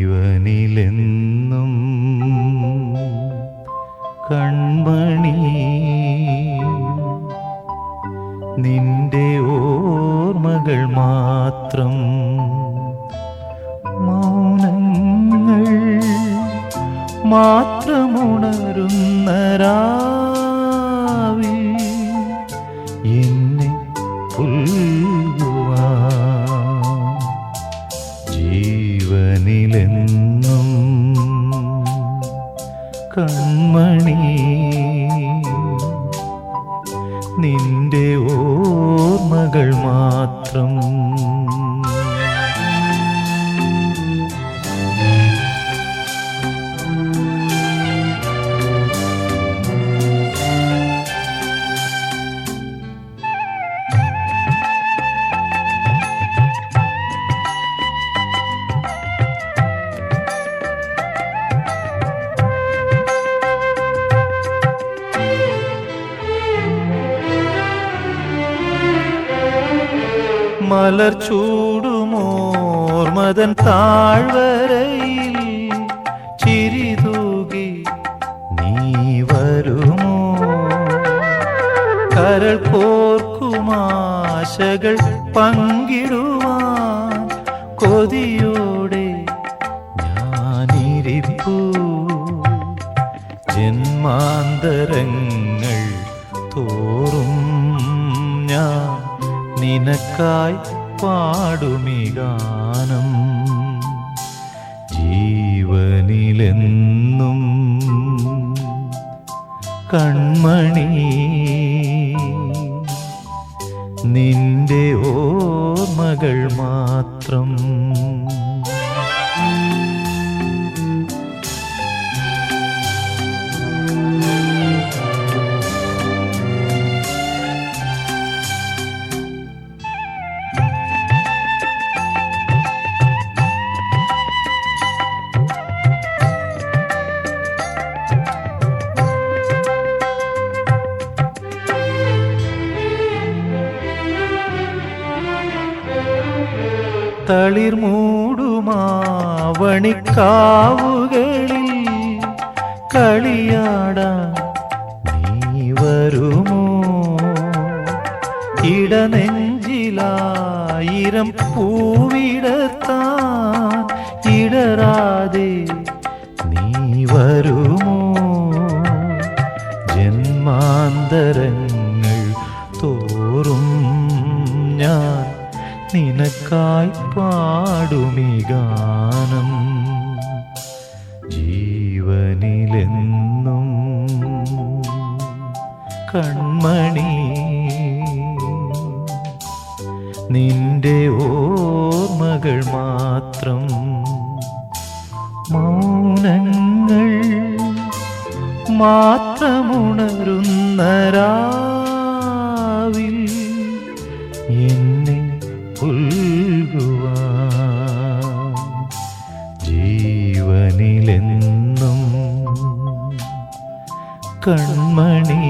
ജീവനിലെന്നും കൺമണി നിന്റെ ഓർമ്മകൾ മാത്രം മൗനങ്ങൾ മാത്രമുണരുന്നരാ കൺമണി നിന്റെ ഓർമ്മകൾ മാത്രം മലർ ചൂടുമോർമതൻ താഴ്വരയിൽ ചിരിതൂകി നീ വരുമോ? കരൾ കോർക്കുമാശകൾ പങ്കിടുവാൻ കൊതിയോടെ ഞാനിരിപ്പൂ. ജന്മാന്തരങ്ങൾ നിനക്കായി പാടുമി ഗാനം ജീവനിലെന്നും കൺമണി നിന്റെ ഓർമ്മകൾ മാത്രം തളിർ മൂടുമാവണിക്കാവുകളിൽ കളിയാടാൻ നീ വരുമോ ഇടനെഞ്ചിലായിരം പൂവിടത്താൻ ഇടരാതെ നീ വരുമോ ജന്മാന്തരങ്ങൾ തോറും ഞാൻ നിനക്കായി പാടുമിഗാനം ജീവനിലെന്നും കൺമണി നിന്റെ ഓർമ്മകൾ മാത്രം മൗനങ്ങൾ മാത്രമുണരുന്ന കൺമണി